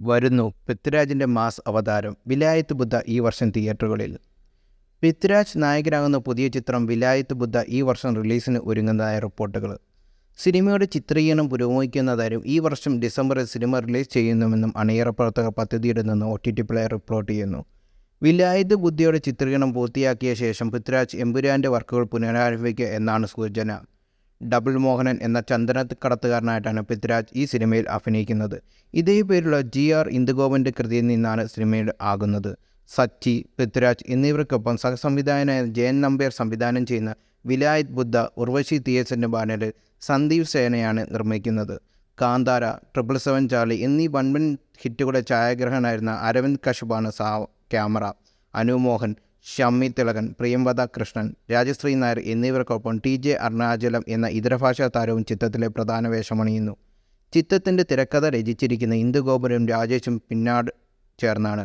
വരുന്നു. പൃഥ്വിരാജിന്റെ മാസ് അവതാരം വിലായത്ത് ബുദ്ധ ഈ വർഷം തിയേറ്ററുകളിൽ. പൃഥ്വിരാജ് നായകനാകുന്ന പുതിയ ചിത്രം വിലായത്ത് ബുദ്ധ ഈ വർഷം റിലീസിന് ഒരുങ്ങുന്നതായ റിപ്പോർട്ടുകൾ. സിനിമയുടെ ചിത്രീകരണം പുരോഗമിക്കുന്നതായും ഈ വർഷം ഡിസംബറിൽ സിനിമ റിലീസ് ചെയ്യുന്നുവെന്നും അണിയറ പ്രവർത്തകർ പദ്ധതിയിടുന്നെന്ന് O T T player report ചെയ്യുന്നു. വിലായത്ത് ബുദ്ധിയുടെ ചിത്രീകരണം പൂർത്തിയാക്കിയ ശേഷം പൃഥ്വിരാജ് എമ്പുരാന്റെ വർക്കുകൾ പുനരാരംഭിക്കുക എന്നാണ് സൂചന. ഡബിൾ മോഹനൻ എന്ന ചന്ദനക്കടത്തുകാരനായിട്ടാണ് പൃഥ്വിരാജ് ഈ സിനിമയിൽ അഭിനയിക്കുന്നത്. ഇതേ പേരുള്ള ജി ആർ ഇന്ദുഗോപന്റെ കൃതിയിൽ നിന്നാണ് സിനിമയുടെ ആകുന്നത്. സച്ചി പൃഥ്വിരാജ് എന്നിവർക്കൊപ്പം സഹസംവിധായകനായ ജയൻ നമ്പ്യാർ സംവിധാനം ചെയ്യുന്ന വിലായത് ബുദ്ധ ഉർവശി തിയേറ്ററിന്റെ ബാനറിൽ സന്ദീപ് സേനയാണ് നിർമ്മിക്കുന്നത്. കാന്താര ട്രിപ്പിൾ സെവൻ ചാർലി എന്നീ വൺവൻ ഹിറ്റുകളുടെ ഛായാഗ്രഹനായിരുന്ന അരവിന്ദ് കശുബാണ് സാ ക്യാമറ. അനുമോഹൻ ഷമ്മി തിളകൻ പ്രിയംവദ കൃഷ്ണൻ രാജശ്രീ നായർ എന്നിവർക്കൊപ്പം ടി ജെ അരുണാചലം എന്ന ഇതരഭാഷാ താരവും ചിത്രത്തിലെ പ്രധാന വേഷമണിയുന്നു. ചിത്രത്തിന്റെ തിരക്കഥ രചിച്ചിരിക്കുന്ന ഇന്ദുഗോപുരം രാജേഷും പിന്നാട് ചേർന്നാണ്.